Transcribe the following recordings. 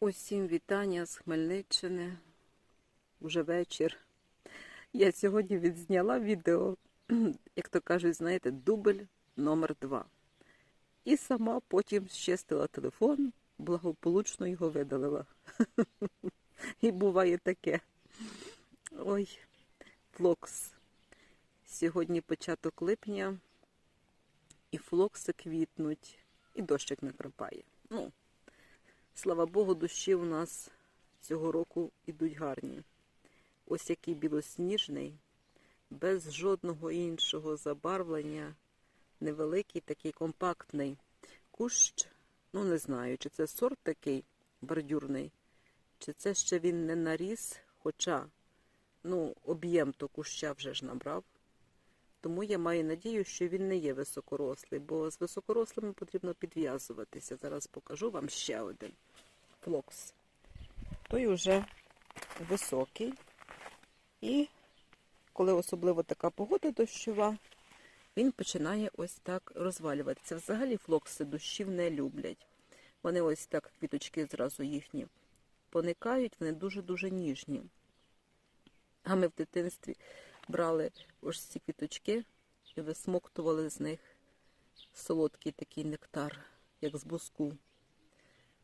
Усім вітання з Хмельниччини. Уже вечір. Я сьогодні відзняла відео, як то кажуть, знаєте, дубль номер два. І сама потім щастила телефон, благополучно його видалила. І буває таке. Ой, флокс. Сьогодні початок липня, і флокси квітнуть, і дощик не. Ну, Слава Богу, дощі у нас цього року ідуть гарні. Ось який білосніжний, без жодного іншого забарвлення, невеликий, такий компактний кущ. Ну, не знаю, чи це сорт такий бордюрний, чи це ще він не наріс, хоча ну, об'єм то куща вже ж набрав. Тому я маю надію, що він не є високорослий, бо з високорослими потрібно підв'язуватися. Зараз покажу вам ще один флокс. Той вже високий. І коли особливо така погода дощова, він починає ось так розвалюватися. Взагалі флокси дощів не люблять. Вони ось так, квіточки зразу їхні поникають, вони дуже-дуже ніжні. А ми в дитинстві брали ось ці квіточки і висмоктували з них солодкий такий нектар, як з буску.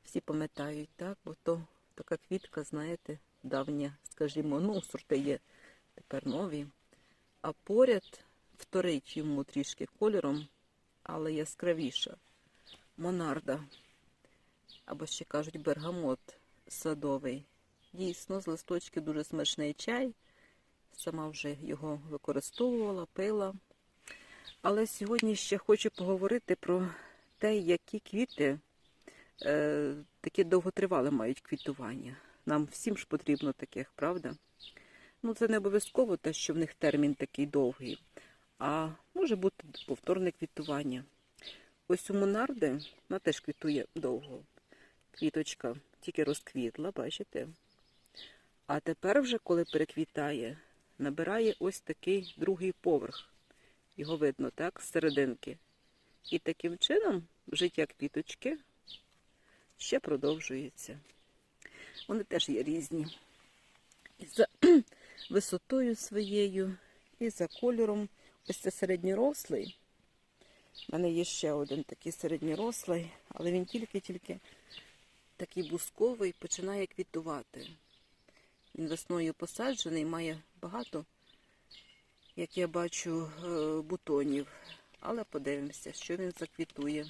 Всі пам'ятають, так? Бо то така квітка, знаєте, давня, скажімо, ну, сорти є тепер нові. А поряд вторить йому трішки кольором, але яскравіша. Монарда. Або ще кажуть бергамот садовий. Дійсно, з листочків дуже смачний чай. Сама вже його використовувала, пила. Але сьогодні ще хочу поговорити про те, які квіти е, такі довготривале мають квітування. Нам всім ж потрібно таких, правда? Ну, це не обов'язково те, що в них термін такий довгий, а може бути повторне квітування. Ось у Монарди, вона теж квітує довго. Квіточка тільки розквітла, бачите? А тепер вже, коли переквітає, набирає ось такий другий поверх. Його видно, так, з серединки. І таким чином життя квіточки ще продовжується. Вони теж є різні. І за висотою своєю, і за кольором. Ось це середньорослий. У мене є ще один такий середньорослий, але він тільки-тільки такий бусковий, починає квітувати. Він весною посаджений, має багато, як я бачу, е, бутонів. Але подивимося, що він заквітує.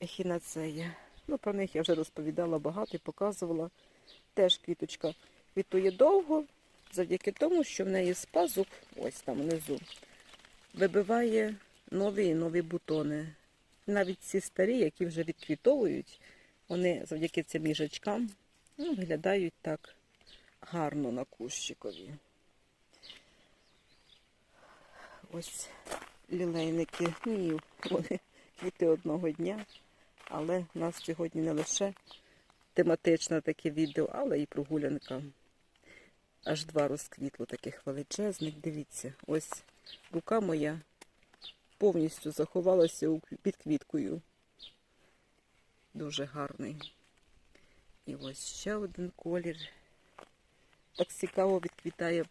Ехінацея. Ну, про них я вже розповідала багато і показувала. Теж квіточка квітує довго, завдяки тому, що в неї з пазух, ось там внизу, вибиває нові і нові бутони. Навіть ці старі, які вже відквітовують, вони завдяки цим їжачкам ну, виглядають так гарно на кущикові. Ось лілейники. Ні, вони квіти одного дня. Але в нас сьогодні не лише тематичне таке відео, але і прогулянка. Аж два розквітло таких величезних. Дивіться, ось рука моя повністю заховалася під квіткою. Дуже гарний. І ось ще один колір. Так цікаво відквітає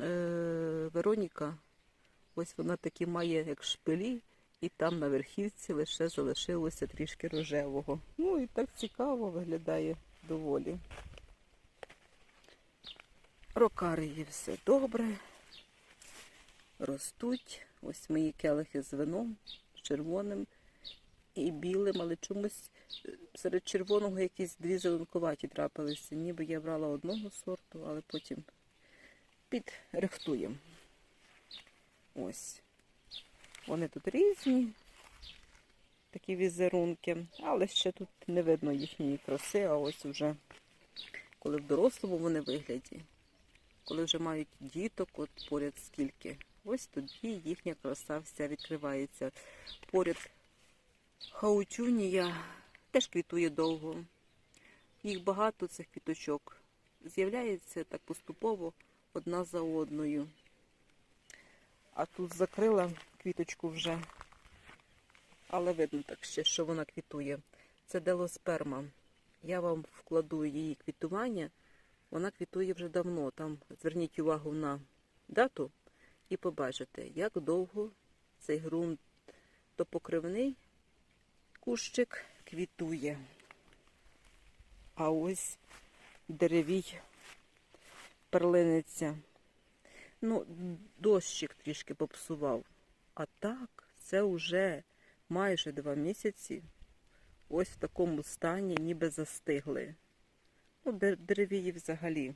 е, Вероніка. Ось вона такі має, як шпилі, і там на верхівці лише залишилося трішки рожевого. Ну і так цікаво виглядає доволі. Рокари є все добре. Ростуть. Ось мої келихи з вином, з червоним і білим, але чомусь е, серед червоного якісь дві зеленкуваті трапилися. Ніби я брала одного сорту, але потім підрихтуємо. Ось. Вони тут різні, такі візерунки, але ще тут не видно їхньої краси, а ось вже коли в дорослому вони вигляді, коли вже мають діток, от поряд скільки, ось тоді їхня краса вся відкривається. Поряд хаучунія теж квітує довго. Їх багато цих квіточок. З'являється так поступово одна за одною. А тут закрила квіточку вже, але видно так ще, що вона квітує. Це делосперма. Я вам вкладу її квітування. Вона квітує вже давно. Там зверніть увагу на дату і побачите, як довго цей ґрунт покривний кущик квітує. А ось деревій перлиниця. Ну, дощик трішки попсував. А так, це вже майже два місяці. Ось в такому стані, ніби застигли. Ну, дер- деревії взагалі.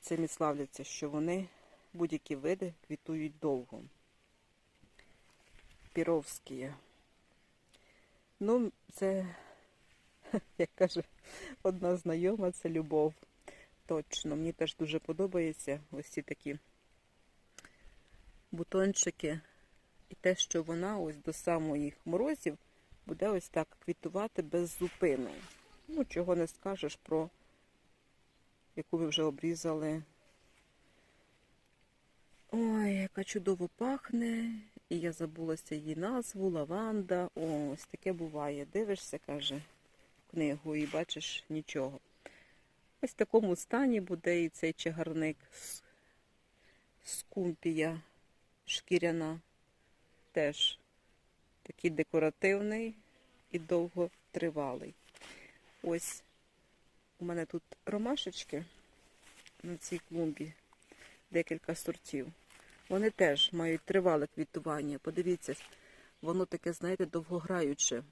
Цим і славляться, що вони, будь-які види, квітують довго. Піровські. Ну, це, як каже одна знайома, це любов. Точно, мені теж дуже подобається ось ці такі бутончики. І те, що вона ось до самих морозів буде ось так квітувати без зупину. Ну, чого не скажеш про яку ви вже обрізали. Ой, яка чудово пахне. І я забулася її назву, лаванда. Ось таке буває. Дивишся, каже, книгу і бачиш нічого. Ось в такому стані буде і цей чагарник скумпія шкіряна. Теж такий декоративний і довготривалий. Ось у мене тут ромашечки на цій клумбі, декілька сортів. Вони теж мають тривале квітування. Подивіться, воно таке, знаєте, довгограюче.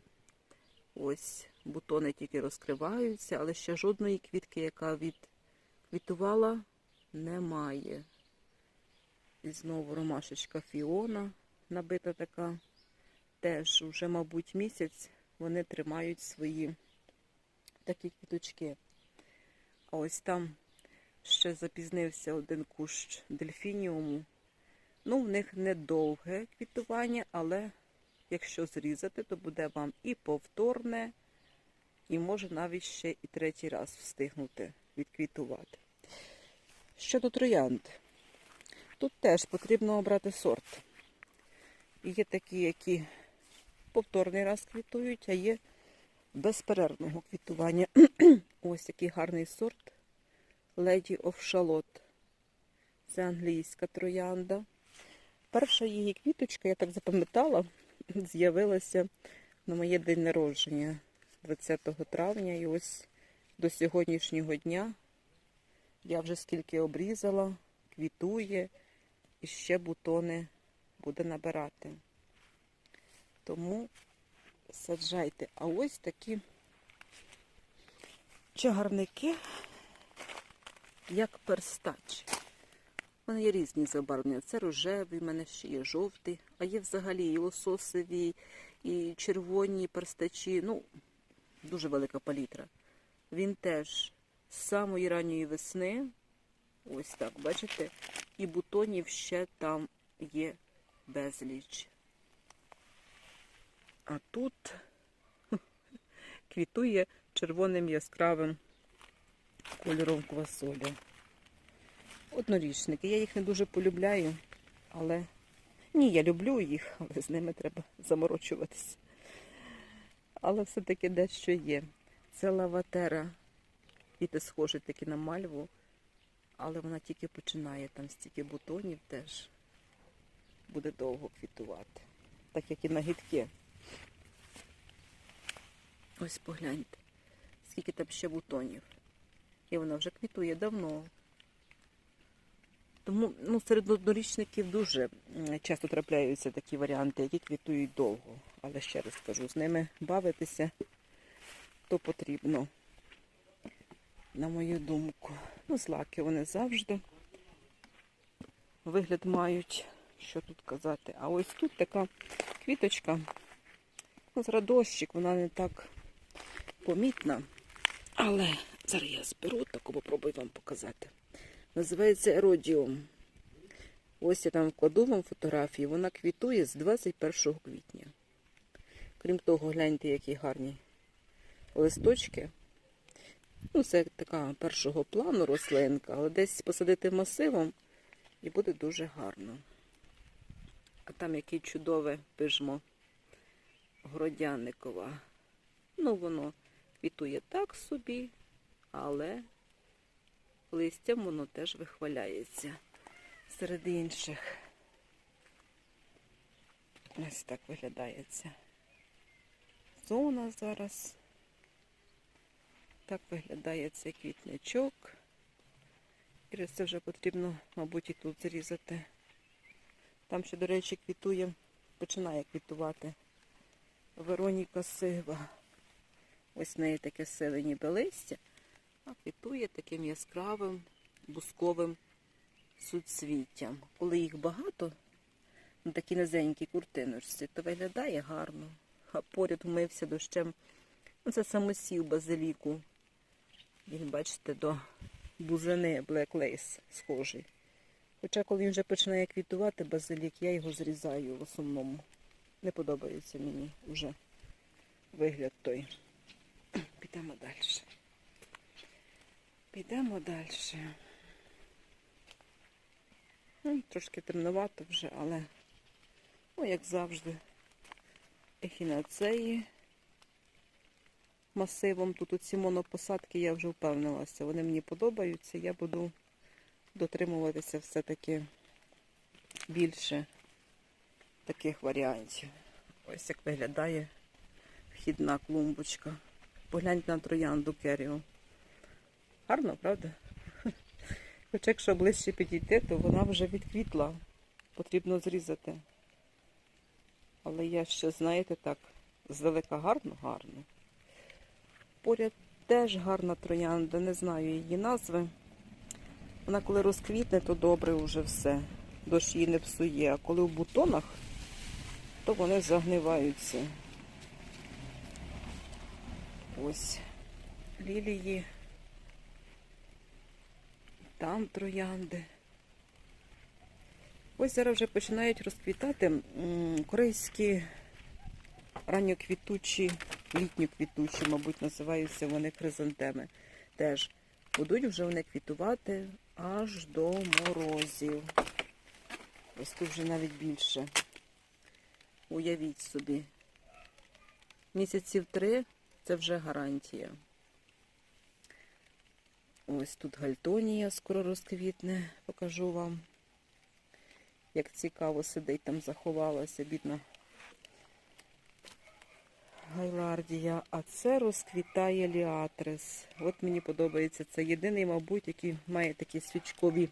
Ось бутони тільки розкриваються, але ще жодної квітки, яка відквітувала, немає. І знову ромашечка Фіона набита така. Теж вже, мабуть, місяць вони тримають свої такі квіточки. А ось там ще запізнився один кущ дельфініуму. Ну, в них недовге квітування, але якщо зрізати, то буде вам і повторне, і може навіть ще і третій раз встигнути відквітувати. Щодо троянд, тут теж потрібно обрати сорт. Є такі, які повторний раз квітують, а є безперервного квітування. Ось який гарний сорт Lady of Charlotte. Це англійська троянда. Перша її квіточка, я так запам'ятала, з'явилася на моє день народження 20 травня. І ось до сьогоднішнього дня я вже скільки обрізала, квітує і ще бутони буде набирати. Тому саджайте. А ось такі чагарники, як перстач. Мене є різні забарвлення. Це рожевий, в мене ще є жовтий, а є взагалі і лососові, і червоні перстачі. Ну, дуже велика палітра. Він теж з самої ранньої весни, ось так, бачите, і бутонів ще там є безліч. А тут квітує червоним яскравим кольором квасолі. Однорічники. Я їх не дуже полюбляю, але ні, я люблю їх, але з ними треба заморочуватися. Але все-таки дещо є. Це лаватера. Квіти схожі такі на мальву, але вона тільки починає, там стільки бутонів теж буде довго квітувати. Так як і нагідки. Ось погляньте, скільки там ще бутонів. І вона вже квітує давно. Тому ну, серед однорічників дуже часто трапляються такі варіанти, які квітують довго. Але ще раз кажу, з ними бавитися то потрібно, на мою думку. Ну, злаки вони завжди вигляд мають, що тут казати. А ось тут така квіточка, ну, зараз дощик, вона не так помітна. Але зараз я зберу, таку попробую вам показати. Називається еродіум. Ось я там вкладу вам фотографії, вона квітує з 21 квітня. Крім того, гляньте, які гарні листочки. Ну, це така першого плану рослинка, але десь посадити масивом і буде дуже гарно. А там яке чудове пижмо Гродяникова. Ну, воно квітує так собі, але листям воно теж вихваляється серед інших. Ось так виглядає ця зона зараз. Так виглядає цей квітничок. І це вже потрібно, мабуть, і тут зрізати. Там ще, до речі, квітує, починає квітувати Вероніка Сива. Ось в неї таке сиве ніби листя, а квітує таким яскравим бусковим суцвіттям. Коли їх багато, на такій низенькій куртиночці, то виглядає гарно. А поряд вмився дощем. Ну, це самосів базиліку. Він, бачите, до бузини Black Lace схожий. Хоча, коли він вже починає квітувати базилік, я його зрізаю в основному. Не подобається мені вже вигляд той. Підемо далі. Підемо далі. Ну, трошки темновато вже, але, ну, як завжди, ехінацеї масивом. Тут оці монопосадки я вже впевнилася. Вони мені подобаються. Я буду дотримуватися все-таки більше таких варіантів. Ось як виглядає вхідна клумбочка. Погляньте на троянду Керіо. Гарно, правда? Хоча якщо ближче підійти, то вона вже відквітла. Потрібно зрізати. Але я ще, знаєте, так, здалека гарно, гарно. Поряд теж гарна троянда, не знаю її назви. Вона коли розквітне, то добре вже все. Дощ її не псує. А коли в бутонах, то вони загниваються. Ось лілії. Там троянди. Ось зараз вже починають розквітати корейські ранньоквітучі, літньоквітучі, мабуть, називаються вони хризантеми. Теж будуть вже вони квітувати аж до морозів. Ось тут вже навіть більше. Уявіть собі. Місяців три це вже гарантія. Ось тут гальтонія скоро розквітне, покажу вам. Як цікаво сидить, там заховалася, бідна гайлардія. А це розквітає ліатрис. От мені подобається. Це єдиний, мабуть, який має такі свічкові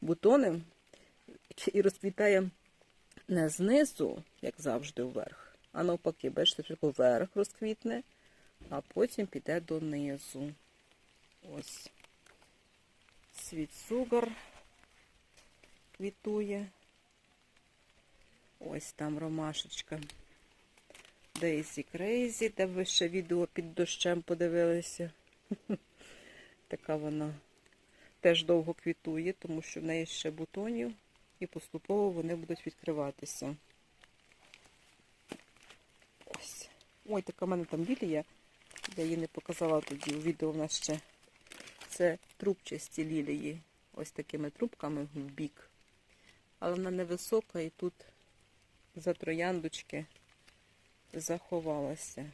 бутони і розквітає не знизу, як завжди, вверх, а навпаки, бачите, вверх розквітне, а потім піде донизу. Ось світ сугар квітує. Ось там ромашечка. Дейзі Крейзі, де ви ще відео під дощем подивилися. Така вона теж довго квітує, тому що в неї ще бутонів і поступово вони будуть відкриватися. Ось. Ой, така в мене там лілія. Я її не показала тоді. У відео в нас ще це трубчасті лілії. Ось такими трубками в бік. Але вона невисока і тут за трояндочки заховалася.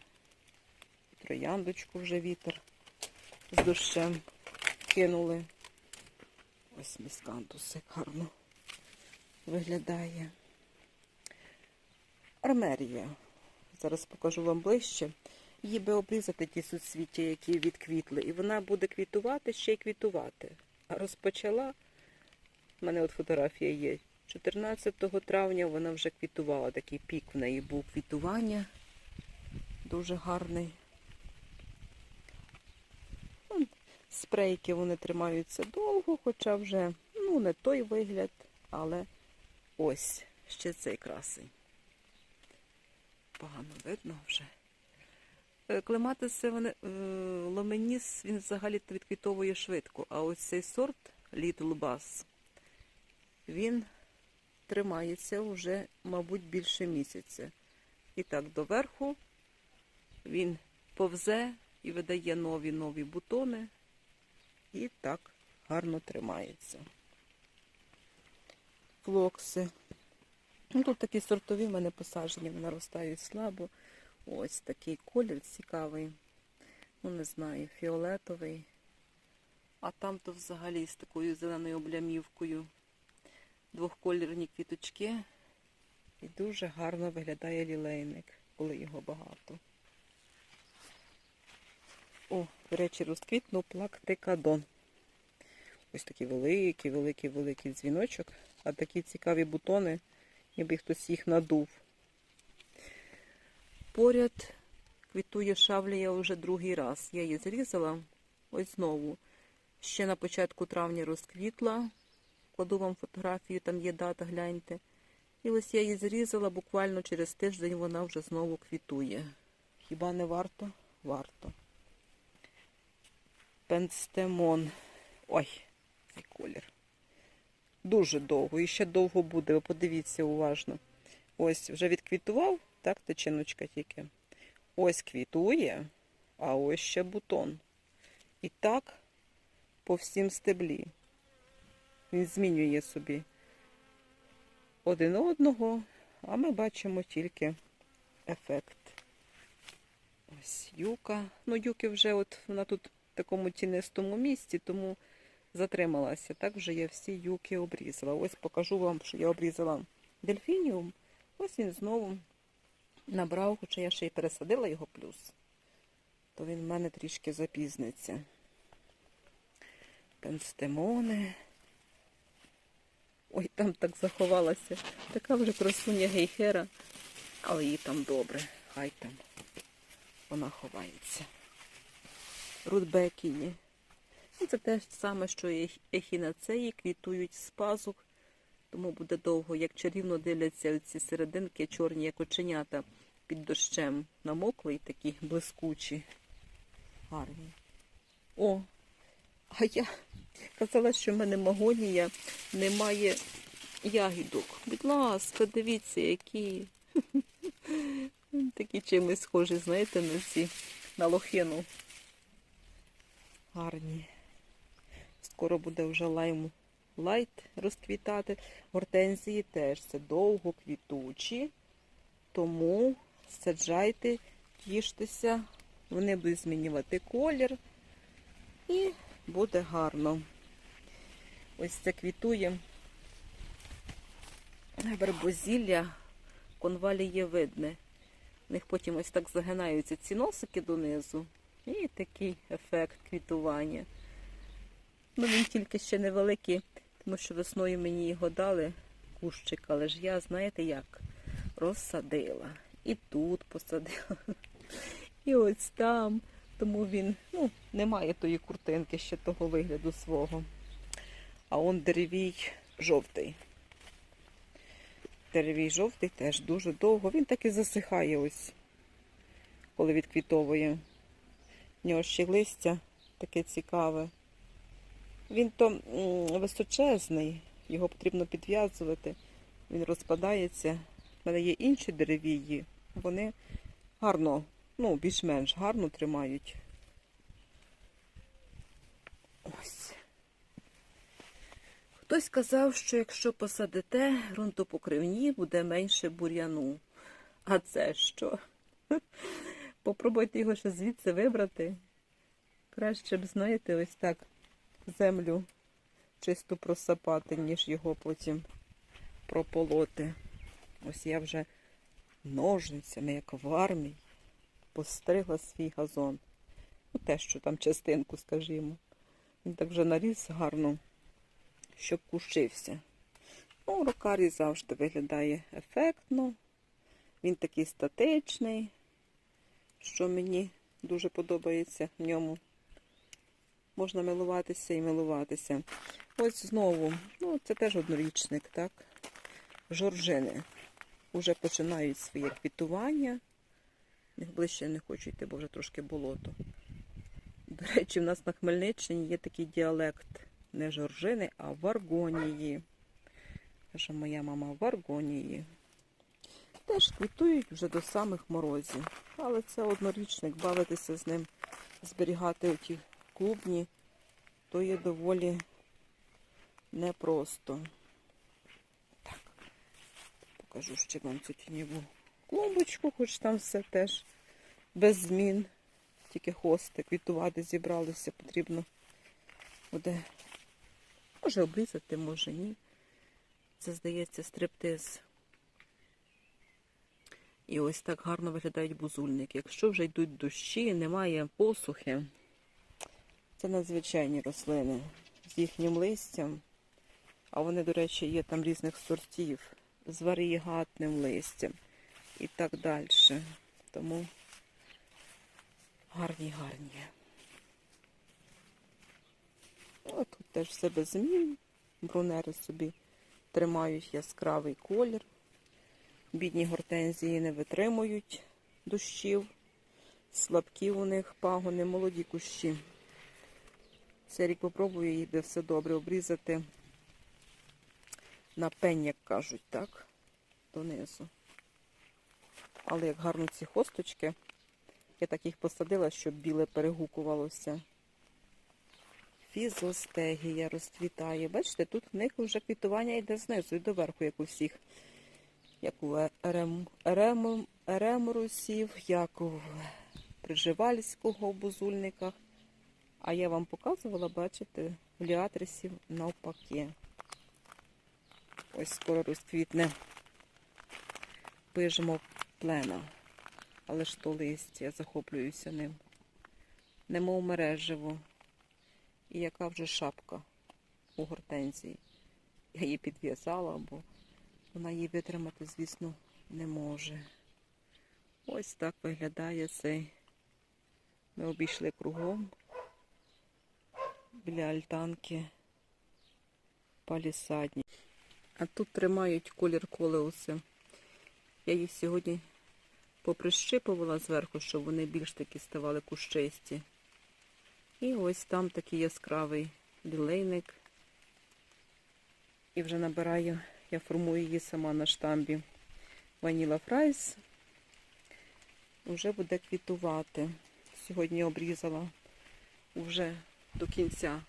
Трояндочку вже вітер з дощем кинули. Ось міскантус як гарно виглядає. Армерія. Зараз покажу вам ближче. Її би обрізати ті суцвіття, які відквітли. І вона буде квітувати, ще й квітувати. А розпочала, в мене от фотографія є. 14 травня вона вже квітувала. Такий пік в неї був квітування. Дуже гарний. Спрейки вони тримаються довго, хоча вже ну, не той вигляд, але ось ще цей красень. Погано видно вже. Е, Клематиси, вони, е, ломеніс, він взагалі відквітовує швидко, а ось цей сорт Little Bass, він тримається вже, мабуть, більше місяця. І так, доверху він повзе і видає нові-нові бутони. І так гарно тримається. Флокси. Ну, тут такі сортові в мене посаджені, вони наростають слабо. Ось такий колір цікавий. Ну, не знаю, фіолетовий. А там то взагалі з такою зеленою облямівкою. Двохколірні квіточки. І дуже гарно виглядає лілейник, коли його багато. О, до речі, розквітнув плактикадон. Ось такий великий, великий, великий дзвіночок, а такі цікаві бутони, ніби хтось їх надув. Поряд квітує шавлія вже другий раз. Я її зрізала. Ось знову. Ще на початку травня розквітла. Кладу вам фотографію, там є дата, гляньте. І ось я її зрізала, буквально через тиждень вона вже знову квітує. Хіба не варто? Варто. Пенстемон. Ой, цей колір. Дуже довго. І ще довго буде. Ви подивіться уважно. Ось вже відквітував, так, тичиночка тільки. Ось квітує, а ось ще бутон. І так по всім стеблі. Він змінює собі один одного, а ми бачимо тільки ефект. Ось юка. Ну, юки вже от вона тут такому тінистому місці, тому затрималася. Так вже я всі юки обрізала. Ось покажу вам, що я обрізала дельфініум. Ось він знову набрав, хоча я ще й пересадила його плюс, то він в мене трішки запізниться. Пенстемони. Ой, там так заховалася. Така вже красуня гейхера, але їй там добре. Хай там вона ховається. Рудбекії. Ну, Це те ж саме, що ехінацеї квітують з пазух, тому буде довго, як чарівно дивляться ці серединки, чорні, як оченята під дощем. Намокли і такі блискучі. Гарні. О, а я казала, що в мене магонія немає ягідок. Будь ласка, дивіться, які такі чимось схожі, знаєте, на ці на лохину. Гарні. Скоро буде вже лайм лайт розквітати. Гортензії теж це довго квітучі, тому саджайте, тіштеся, вони будуть змінювати колір і буде гарно. Ось це квітує вербозілля, конваліє видне. У них потім ось так загинаються ці носики донизу. І такий ефект квітування. Ну, він тільки ще невеликий, тому що весною мені його дали кущик, але ж я, знаєте як, розсадила. І тут посадила. І ось там. Тому він ну, не має тої куртинки ще того вигляду свого. А он деревій жовтий. Деревій жовтий теж дуже довго. Він так і засихає ось, коли відквітовує. В нього ще листя таке цікаве. Він то височезний, його потрібно підв'язувати. Він розпадається. У мене є інші деревії, вони гарно, ну, більш-менш гарно тримають. Ось. Хтось казав, що якщо посадите ґрунтопокривні, буде менше бур'яну. А це що? Попробуйте його ще звідси вибрати. Краще б, знаєте, ось так землю чисто просапати, ніж його потім прополоти. Ось я вже ножницями, як в армії, постригла свій газон. Ну, те, що там частинку, скажімо. Він так вже наріс гарно, щоб кущився. Ну, рокарій завжди виглядає ефектно. Він такий статичний, що мені дуже подобається в ньому. Можна милуватися і милуватися. Ось знову, ну, це теж однорічник, так? Жоржини. Уже починають своє квітування. Ближче не хочу йти, бо вже трошки болото. До речі, в нас на Хмельниччині є такий діалект не жоржини, а варгонії. Каже моя мама варгонії. Теж квітують вже до самих морозів. Але це однорічник, бавитися з ним, зберігати оті клубні, то є доволі непросто. Так, покажу ще вам цю тіньову клумбочку, хоч там все теж без змін. Тільки хости квітувати зібралися, потрібно буде. Може обрізати, може ні. Це, здається, стриптиз. І ось так гарно виглядають бузульники. Якщо вже йдуть дощі, немає посухи, це надзвичайні рослини з їхнім листям. А вони, до речі, є там різних сортів, з варієгатним листям і так далі. Тому гарні, гарні. Ну, а тут теж все без змін. Брунери собі тримають яскравий колір. Бідні гортензії не витримують дощів. Слабкі у них пагони, молоді кущі. Цей рік попробую їх, де все добре обрізати на пень, як кажуть, так? Донизу. Але як гарно ці хосточки, я так їх посадила, щоб біле перегукувалося. Фізостегія розцвітає. Бачите, тут в них вже квітування йде знизу і доверху, як у всіх. Як у ерем, ерем, еремрусів, як у Приживальського бузульниках. А я вам показувала, бачите, в ліатрисів навпаки. Ось скоро розквітне пижмо плена. Але ж то листя, я захоплююся ним. Немов мереживо. І яка вже шапка у гортензії. Я її підв'язала, бо вона її витримати, звісно, не може. Ось так виглядає цей. Ми обійшли кругом біля альтанки палісадні. А тут тримають колір колеуси. Я їх сьогодні поприщипувала зверху, щоб вони більш такі ставали кущисті. І ось там такий яскравий лілейник. І вже набираю, я формую її сама на штамбі Ваніла Фрайс. Вже буде квітувати. Сьогодні обрізала вже до кінця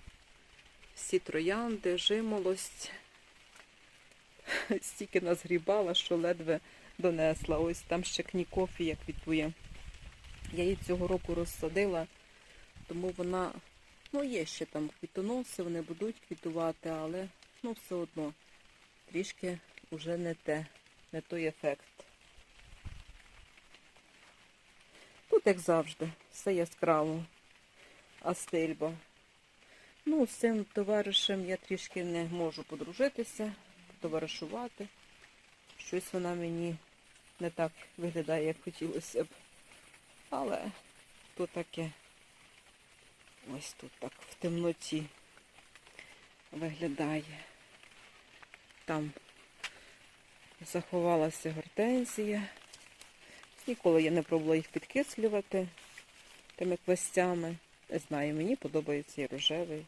всі троянди, жимолость. Стільки назгрібала, що ледве донесла. Ось там ще кнікофія квітує. Я її цього року розсадила, тому вона, ну, є ще там квітоноси, вони будуть квітувати, але ну, все одно трішки вже не те, не той ефект. Тут, як завжди, все яскраво, астильба. Ну, з цим товаришем я трішки не можу подружитися, потоваришувати. Щось вона мені не так виглядає, як хотілося б. Але то таке ось тут так в темноті виглядає. Там заховалася гортензія. Ніколи я не пробувала їх підкислювати тими квастями. Не знаю, мені подобається і рожевий.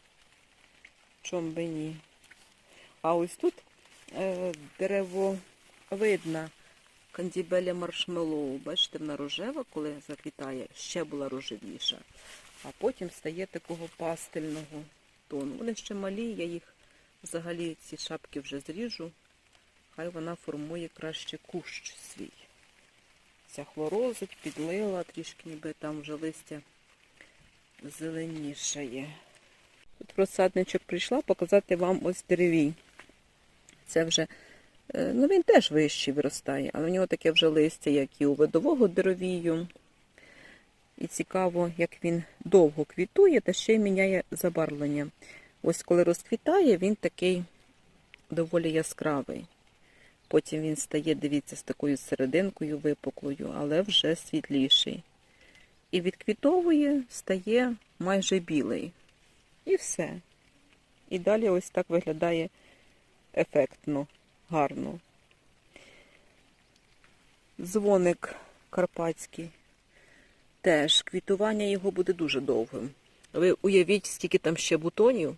Чом би ні. А ось тут е, деревовидна кандібеля маршмеллоу. Бачите, вона рожева, коли заквітає, ще була рожевіша. А потім стає такого пастельного тону. Вони ще малі, я їх взагалі ці шапки вже зріжу. Хай вона формує краще кущ свій. Ця хлорозить, підлила, трішки ніби там вже листя зеленішає. Тут просадничок прийшла показати вам ось деревій. Це вже, е, ну він теж вищий виростає, але в нього таке вже листя, як і у видового деревію. І цікаво, як він довго квітує та ще й міняє забарвлення. Ось коли розквітає, він такий доволі яскравий. Потім він стає, дивіться, з такою серединкою випуклою, але вже світліший. І відквітовує, стає майже білий. І все. І далі ось так виглядає ефектно, гарно. Дзвоник карпатський. Теж квітування його буде дуже довгим. Ви уявіть, скільки там ще бутонів.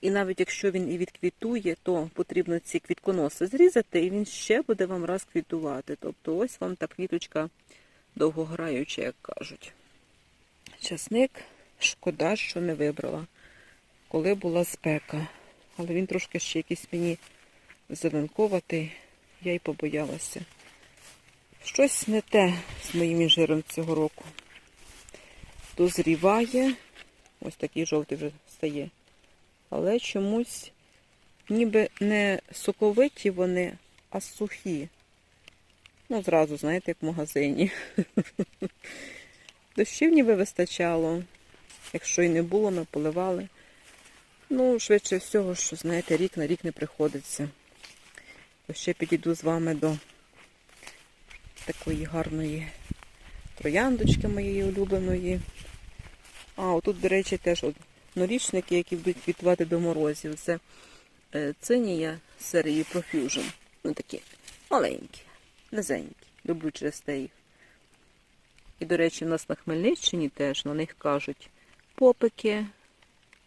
І навіть якщо він і відквітує, то потрібно ці квітконоси зрізати, і він ще буде вам раз квітувати. Тобто ось вам та квіточка довгограюча, як кажуть. Часник, шкода, що не вибрала, коли була спека. Але він трошки ще якийсь мені зеленковатий, я й побоялася, Щось не те з моїм інжиром цього року. Дозріває. Ось такий жовтий вже стає. Але чомусь ніби не соковиті вони, а сухі. Ну, зразу, знаєте, як в магазині. Дощів ніби вистачало. Якщо і не було, ми поливали. Ну, швидше всього, що, знаєте, рік на рік не приходиться. То ще підійду з вами до такої гарної трояндочки моєї улюбленої. А, отут, до речі, теж от норічники, які будуть квітувати до морозів. Це е, цинія серії Profusion. Ну такі маленькі, низенькі. Люблю через те їх. І, до речі, в нас на Хмельниччині теж на них кажуть попики.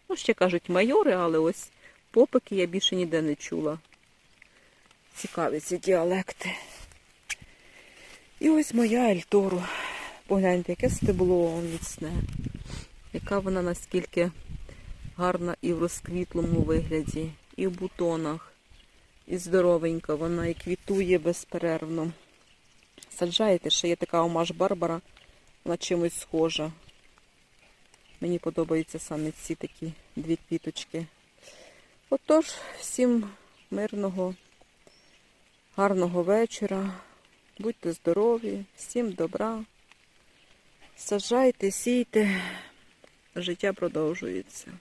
Ну, ще кажуть майори, але ось попики я більше ніде не чула. Цікаві ці діалекти. І ось моя Ельтору. Погляньте, яке стебло міцне. Яка вона наскільки гарна і в розквітлому вигляді, і в бутонах, і здоровенька. Вона і квітує безперервно. Саджаєте, ще є така омаш Барбара, вона чимось схожа. Мені подобаються саме ці такі дві квіточки. Отож, всім мирного, гарного вечора. Будьте здорові, всім добра. Саджайте, сійте, життя продовжується.